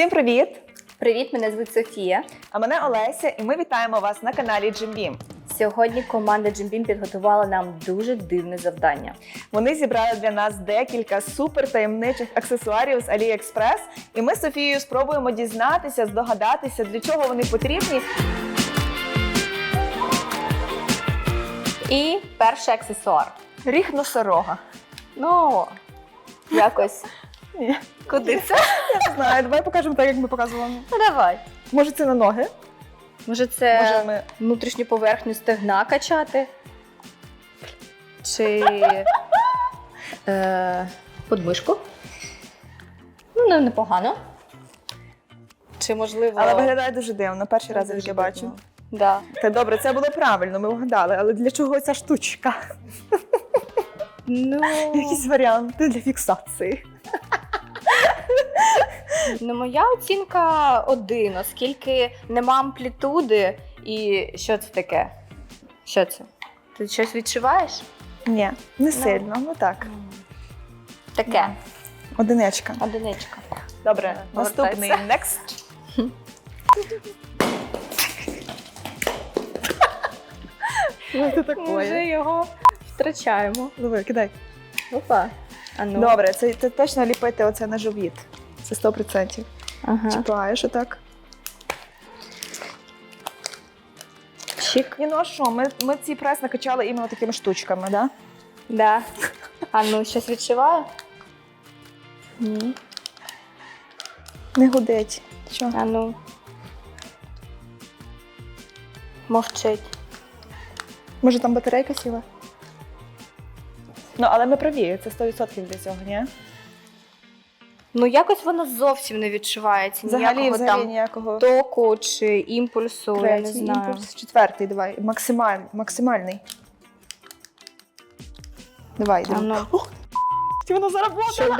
Всім привіт! Привіт, мене звуть Софія. А мене Олеся, і ми вітаємо вас на каналі Джимбім. Сьогодні команда Beam підготувала нам дуже дивне завдання. Вони зібрали для нас декілька супер таємничих аксесуарів з AliExpress, і ми з Софією спробуємо дізнатися, здогадатися, для чого вони потрібні. І перший аксесуар. Ріг носорога. Ну, якось. Ні, Куди це? я не знаю. Давай покажемо так, як ми показували. Ну давай. Може, це на ноги? Може, це Може, ми внутрішню поверхню стегна качати? Чи е, подмишку? Ну, не- непогано. Чи можливо. але виглядає дуже дивно. Перший раз я таке бачу. Да. Та добре, це було правильно, ми вгадали, але для чого ця штучка? Ну, Якісь варіанти для фіксації. Ну, моя оцінка один, оскільки нема амплітуди. І що це таке? Що це? Ти щось відчуваєш? Ні, не сильно, ну так. Таке. Одиничка. Одиничка. Добре, наступний next. Що це Ми вже його втрачаємо. Давай, кидай. Опа. А ну. Добре, це, це точно ліпити оце на живіт. Це 100%. Ага. Чіпаєш отак. Чик. Ні, ну а що, ми, ми цей прес накачали іменно такими штучками, да? Да. А ну, щось відчуваю? Ні. Не гудить. Що? А ну. Мовчить. Може там батарейка сіла? Ну, але ми праві, це 100% для цього, ні? Ну, якось воно зовсім не відчувається. Взагалі, ніякого взагалі там ніякого. току чи імпульсу, я не знаю. імпульс, четвертий, давай. Максималь, максимальний. Давай, давай. ну. Ух, воно заработало.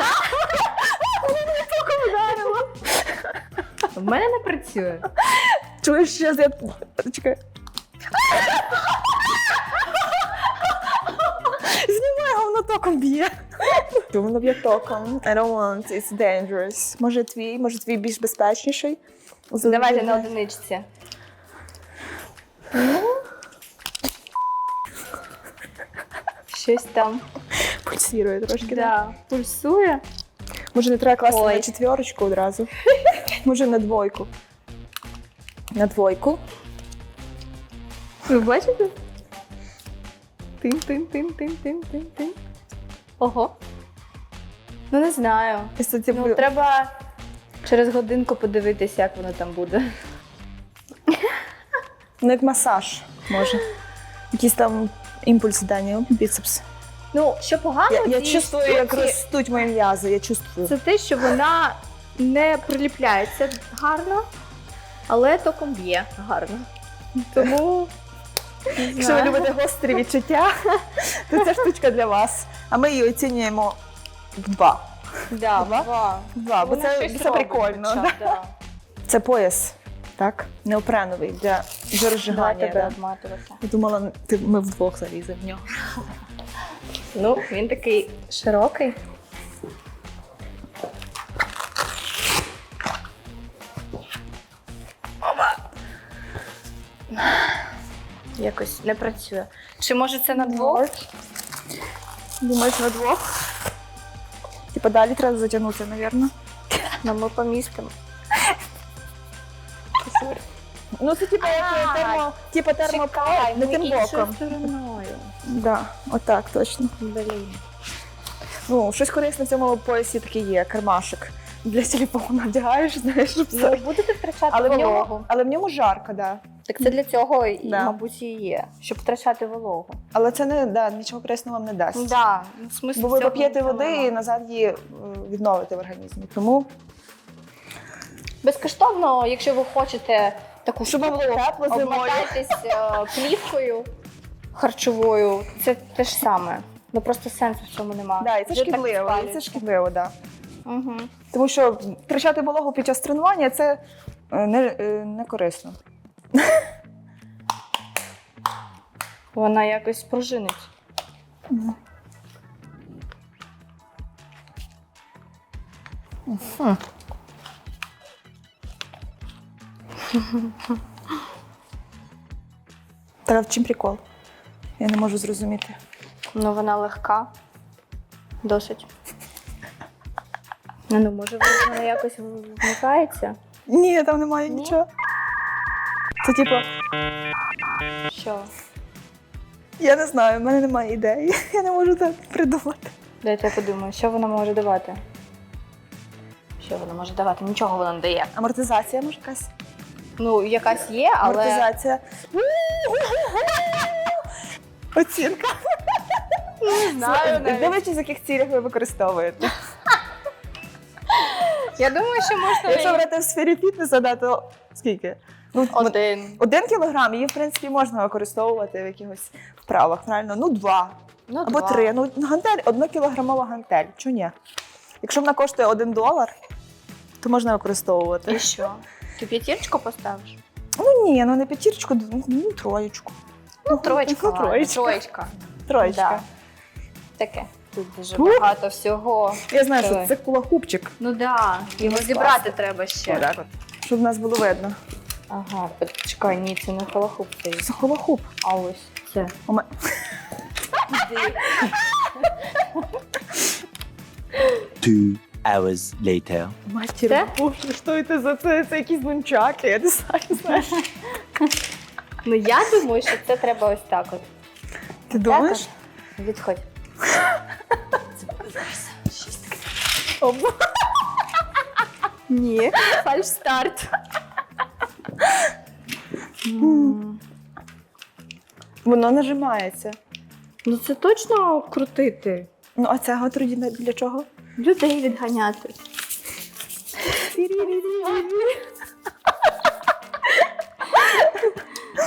В мене не працює. Чуєш, що я... Чекай. Знімай, воно током б'є. Б'є током. I don't want, it's dangerous. Може твій, може твій більш безпечніший? Давайте на одиничці. Щось там Пульсірує трошки. да, пульсує. Може не треба класти Ой. на четверочку одразу. Може на двойку. На двойку. Ви бачите? Тин-тин-тин-тин-тин-тин-тин. Ого. Ну не знаю. Це, типу, Ну, треба через годинку подивитися, як воно там буде. Ну, як масаж, може. Якийсь там імпульс дані, біцепс. Ну, що погано, Я, я чувствую, як ростуть мої м'язи, я чувствую. це те, що вона не приліпляється гарно, але током б'є гарно. Тому. Якщо ви любите гострі відчуття, то ця штучка для вас. А ми її оцінюємо два. Да, Два? два. Два, бо це, щось це робить прикольно. хоча б, Да? Це пояс, так? Неопреновий для, для Да, розжигання. Я думала, ти, ми вдвох заліземо в нього. Ну, він такий широкий. Якось не працює. Чи може це на двох? Думаєш на двох? Типа далі треба затягнути, напевно. Ну, ми помістимо. Ну, це типа як А, термо, типа термопол, не тим боком. стороною. Да, отак, точно. Блін. Ну, щось корисне в цьому поясі таке є, кармашик. Для телефону вдягаєш, знаєш, щоб Ну, все. будете втрачати Але в, вологу. ньому, але в ньому жарко, да. Так це для цього, і, Да. мабуть, і є, щоб втрачати вологу. Але це не да, нічого корисного вам не дасть. Да, ну, смисл Бо ви цього поп'єте води і назад її е, відновите в організмі. Тому Безкоштовно, якщо ви хочете таку Щоб штуку, було тепло зимою. обмотайтесь е, плівкою харчовою. Це те ж саме. Ну просто сенсу в цьому немає. да, і це шкідливо, і це шкідливо, да. Угу. Тому що втрачати вологу під час тренування це е, не, е, не корисно. Вона якось пружинить. Та в чим прикол? Я не можу зрозуміти. Ну, вона легка. Досить. Ну, ну, може, вона якось вмикається? Ні, там немає Ні? нічого. Це типу, Що? я не знаю, в мене немає ідеї. Я не можу так придумати. Дайте я подумаю, що вона може давати? Що вона може давати? Нічого вона не дає. Амортизація може якась? Ну, якась є, але. Амортизація. Оцінка. Не знаю, навіть. Дивлячись, в яких цілях ви використовуєте. Я думаю, що можна Якщо брати в сфері фітнесу, да, то скільки? Ну, один. один кілограм, її, в принципі, можна використовувати в якихось вправах, правильно? Ну, два. Ну, Або два. три. Ну, гантель, однокілограмова гантель. Чому ні? Якщо вона коштує один долар, то можна використовувати. І що? Ти п'ятірочку поставиш? Ну ні, ну не п'ятірочку, ну троєчку. Ну, троєчка. Ну, ладно, троєчка. Троєчка. Троєчка. Таке. Тут дуже Ух. багато всього. Я знаю, Давай. що це кулахупчик. Ну да, його зібрати треба ще. Отак от. Щоб нас було видно. Ага, почекай, ні, це не холохуп цей. Це кулахуп. А ось це. У ме- Two hours later. Матір, Це? боже, що це за це? Це якісь нунчаки, я не знаю, знаєш. Ну я думаю, що це треба ось так от. Ти думаєш? Так. Відходь. О, Ні, фальш старт. Воно нажимається. Ну це точно крутити. Ну, а цього тоді для чого? Людей відганяти.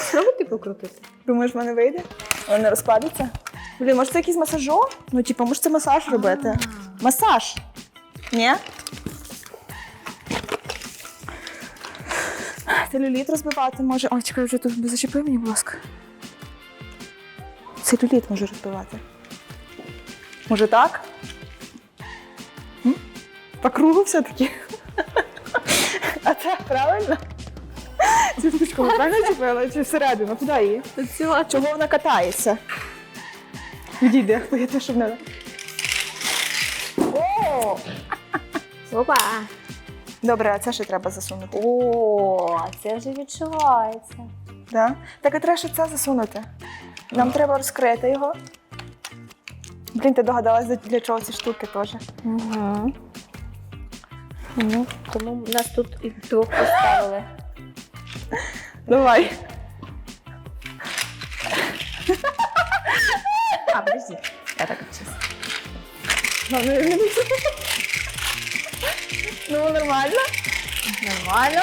Спробуйте покрутити. Думаєш, в мене вийде? Воно не розкладеться? Блін, може це якийсь масажо? Ну, типу, може це масаж робити? Масаж? Ні? Целюліт розбивати може. Ой, чекай, вже тут зачепи мені, будь ласка. Целюліт може розбивати. Може так? М? По кругу все-таки. А це правильно? Цю штучку правильно чіпила чи всередину? Куди її? Ціла Чого вона катається? Відійди, бо я теж не. О! Опа! Добре, а це ще треба засунути. О, це вже відчувається. Да? Так і треба ще це засунути. Нам треба розкрити його. Блін, ти догадалась, для- чого ці штуки теж. Угу. Ну, тому нас тут і двох поставили. Давай. А, подожди. Я так чесно. Ну, нормально. Нормально.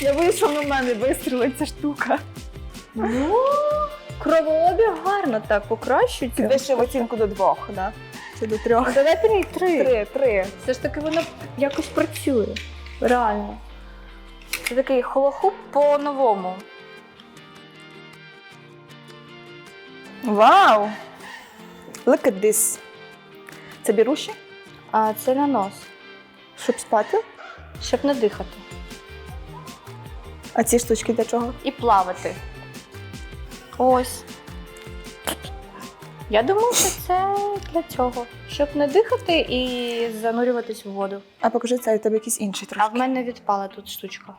Я боюсь, що на мене вистрілить ця штука. Ну, кровообіг гарно так покращується. Підвищив оцінку до двох, да? Чи до трьох? Давайте мені три. Три, три. Все ж таки воно якось працює. Реально. Це такий холохуп по-новому. Вау! Look at this. Це біруші, А це на нос, щоб спати. щоб не дихати. А ці штучки для чого? І плавати. Ось. Я думаю, що це для цього. Щоб не дихати і занурюватись в воду. А покажи це, у тебе якийсь інший А в мене відпала тут штучка.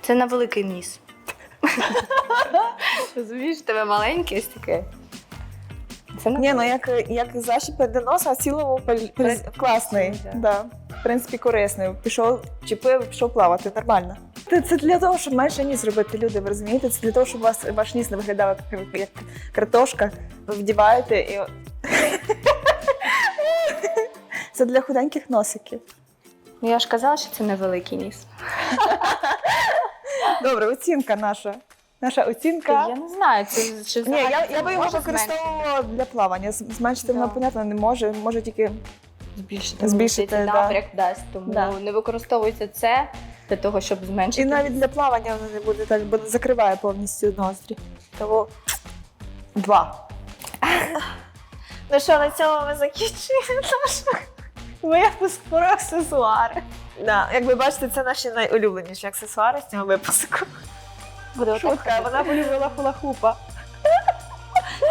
Це на великий ніс. Розумієш, тебе маленький ось таке. Це Ні, ну як, як для носа, а в цілому пель- класний. Да. Да. В принципі, корисний. Пішов, чіпив, пішов плавати, нормально. Це, це для того, щоб менше ніс робити люди, ви розумієте? Це для того, щоб вас ваш ніс не виглядав як, як картошка. Ви вдіваєте і. Це для худеньких носиків. Ну, я ж казала, що це невеликий ніс. Добре, оцінка наша. Наша оцінка. Я не знаю, це чи Ні, я, я би його може використовувала для плавання. З- Зменшити воно, Да. понятно, не може. Може тільки збільшити, Збільшити, да. напряг дасть. Тому Да. не використовується це для того, щоб зменшити. І навіть для плавання воно не буде так, бо закриває повністю ноздрі. Того два. Ну що, на цьому ми закінчуємо Випуск про аксесуари. Да, як ви бачите, це наші найулюбленіші аксесуари з цього випуску. Буде Шутка, вона полюбила хула-хупа.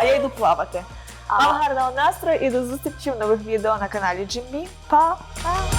А я йду плавати. А. Вам гарного настрою і до зустрічі в нових відео на каналі Джимбі. Па! Па.